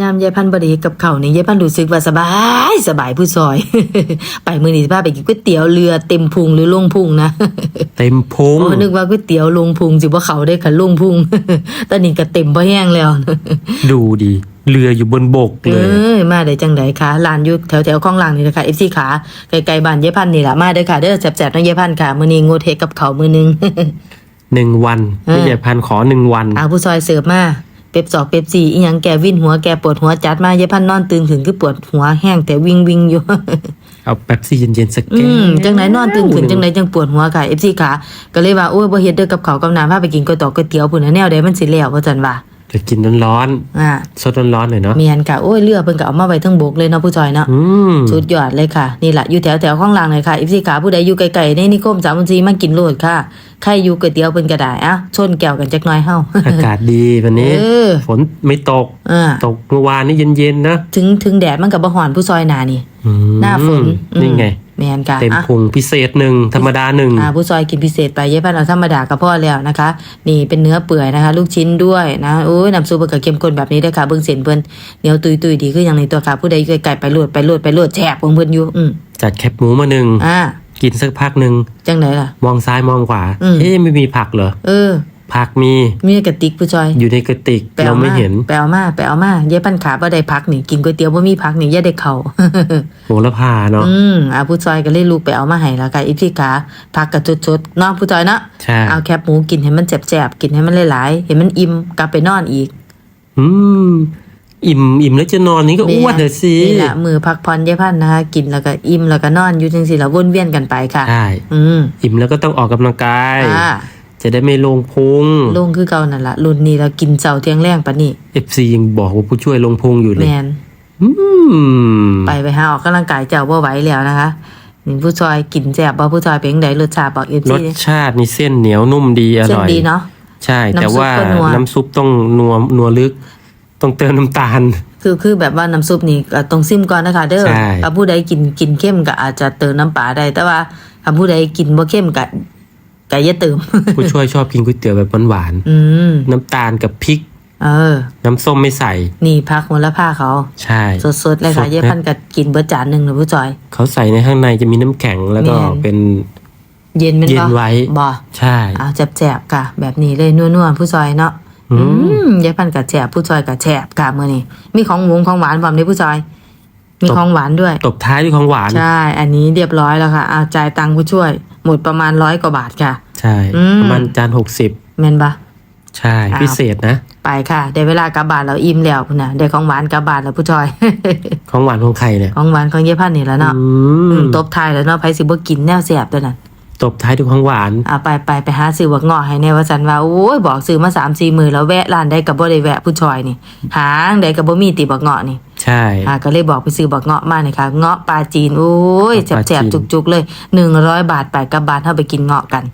ยามยายพันธุ์บไดีกับเขาวนี่ยายพันธุ์รู้สึกว่าสบายสบายผู้ซอย ไปมื้อนี้สิพาไปกินก๋วยเตี๋ยวเรือเต็มพุงหรือลงพุงนะเต็มพุงโอ้นึกว่าก๋วยเตี๋ยวลงพุงสิบ่เขาได้ค่ะลงพุงตอนนี้ก็เต็มบ่แห้งแล้ว ดูดีเรืออยู่บนบกเอเลย้ยมาได้จังไดคะลานอยู่แถวๆคลองลางนี่นะคะ FC ขาไกลๆบ้านยายพันธุ์นี่ล่ะมาเด้อค่ะเด้อแซ่บๆน้องยายพันธุ์ค่ะมื้อนี้งดเฮ็ดกับเขาวมื้อนึงหนึ่งวันเออพี่ใหญ่พันธุ์ขอหนึ่งวันอาผู้ซอยเสิร์ฟมา เป๊ปสอกเป๊ปซี่อีหยังแกวินหัวแกปวดหัวจัดมายายพันธุ์นอนตื่นขึ้นคือปวดหัวแห้งแต่วิงวิงอยู่ เอาแป๊บซี่เย็นๆสักอืแก้วมจังไหนนอนตื่นขึ้นจังไหนจังปวดหัวค่ะ FC ขาก็เลยว่าโอ้ยบ่เฮ็ดเด้อกับเขาวกับน้ำพาไปกินก๋วยตอกก๋วยเตี๋ยวพุ่นน่ะแนวใดมันสิแล้วว่าซั่นว่าจะกินร้อนอ่าๆสดร้อนๆหน่อยเนาะเมียนค่ะโอ้ยเรือเพิ่นก็เอามาไว้เทั้งบกเลยเนาะผู้จอยเนาะ อืมสุดยอดเลยค่ะ นี่แหละอยู่แถวแถวข้างล่างเลยค่ะ FC ขาผู้ใดอยู่ไกลๆในนิคมสามพันสีมากินโลดค่ะ ใครอยู่ก๋วยเตี๋ยวเพิ่นก็ได้อะชนแก้วกันจักหน่อยเฮาอากาศดีวันนี้ เออ ฝนไม่ตก อ่าตกเมื่อวานนี้เย็นๆนะถึงถึงแดดมันก็บ่ฮ้อนผู้ซอยหนานี่ อืมหน้าฝนอืมนี่ไง แม่นค่ะเต็มอะ พุงพิเศษหนึ่งธรรมดาหนึ่ง อ่าผู้ซอยกินพิเศษไปเย้พันเอาธรรมดากับพ่อแล้วนะคะ นี่เป็นเนื้อเปื่อยนะคะ ลูกชิ้นด้วยนะโอ้ยน้ำซุปเพิ่นก็เข้มข้นแบบนี้เด้อค่ะเบิ่งเส้นเพิ่นเหนียวตุยๆดีคืออย่างในตัวค่ะผู้ใดอยู่ไกลๆไปโลดไปโลดไปโลดแฉบของเพิ่นอยู่อืมจัดแคบหมูมาหนึ่งอ่า กินสักพักหนึ่งจังไดล่ะ มองซ้ายมองขวา อืม เอ๊ะไม่มีผักเหรอ เออ ผักมีมีกระติกผู้ซอยอยู่ในกระติกไปเราเอาไม่มาเห็นไปเอามาไปเอามาเย้พันขาบ่ได้พักนี่กินก๋วยเตี๋ยวบ่มีพักนี่อย่าได้เข้าโหระพาเนาะอืมอ่าผู้ซอยก็เลยลูกไปเอามาให้แล้วค่ะอีพี่ขาพักกระจดๆเนาะผู้ซอยเนาะใช่เอาแคบหมูกินให้มันแซ่บๆกินให้มันหลายๆเห็นมันอิ่มกลับไปนอนอีก อืม อิ่มอิ่มแล้วจะนอนนี่ก็อ้วนเลยสินี่แหละมือพักผ่อนยายพันธุ์นะคะ กินแล้วก็อิ่มแล้วก็นอนอยู่จังสิแล้ววนเวียนกันไปค่ะใช่อืมอิ่มแล้วก็ต้องออกกำลังกายอ่าจะได้ไม่ลงพุงลงคือเก่านั่นละรุ่นนี้เรากินเสาเที่ยงแรงปะนี่เอฟซียังบอกว่าผู้ช่วยลงพุงอยู่เลแมยนอืมไปไปหาออกกำลังกายเจ้าบ่ไหวแล้วนะคะนี่ผู้ซอยกินแซ่บบ่ผู้ซอยเป็นจั่งใดรสชาติบอกเอฟรซีสชาตินี่เส้นเหนียวนุ่มดีอเส้นร่อยดีเนาะใช่น้ำซุปแต่ว่าก็นัวน้ำซุปต้องนัวนัวลึก ต้องเติมน้ำตาล คือคือแบบว่าน้ำซุปนี่ก็ต้องซิมก่อนนะคะ เด้อใช่ ถ้าผู้ใดกินกินเข้มก็อาจจะเติมน้ำปลาได้ แต่ว่าถ้าผู้ใดกินบ่เข้มก็ก็อย่าเติม ผู้ช่วยชอบกินก๋วยเตี๋ยวแบบหวานอืม ๆน้ำตาลกับพริก เออ น้ำส้มไม่ใส่ นี่พักหัวละผ้าเขา ใช่ สดๆเลยค่ะสดนะ เย่พันกัดกินเบิดจานหนึ่งนะผู้จอย เขาใส่ในข้างในจะมีน้ำแข็งแล้วก็แม่น เป็น เย็นเป็นเย็นบ่ไว้ บ่ใช่อ้าวแจบๆค่ะ แบบนี้เลยนัวๆผู้จอยเนาะ อืมอืมเย่พันกัดแจบผู้จอยกัดแจบค่ะมื้อนี้มีของหวงของหวานพร้อมเด้ผู้จอย มีของหวานด้วย ตบท้ายด้วยของหวาน ใช่ อันนี้เรียบร้อยแล้วค่ะอาจ่ายตังค์ผู้ช่วย หมดประมาณร้อยกว่าบาทค่ะ ใช่อืมประมาณจานหกสิบแม่นปะใช่อ้าวพิเศษนะ ไปค่ะได้เวลากลับบ้านแล้วอิ่มแล้วพุ่นน่ะได้ของหวานกลับบ้านแล้วผู้จอย ของหวานของใครเนี่ย ของหวานของเย่พันนี่แหล้วเนาะอือืมมตบท้ายแล้วเนาะไผสิบ่กินแนวแซ่บตัวนั้น ตบท้ายด้วยของหวาน อ่าไปไปไปหาซื้อบักเงาะให้แน่ว่าสันว่าโอ้ยบอกซื้อมาสามสี่มือแล้วแวะร้านใดกับบ่ได้แวะผู้ชอยนี่ หางใดกับบ่มีติบักเงาะนี่ใช่ อ่าก็เลยบอกไปซื้อบักเงาะมานี่ค่ะเงาะปลาจีนโอ้ยเงาะปลาจีแซ่บน ๆจุกๆเลยหนึ่งร้อยบาทไปกับบาทเฮาไปกินเงาะกัน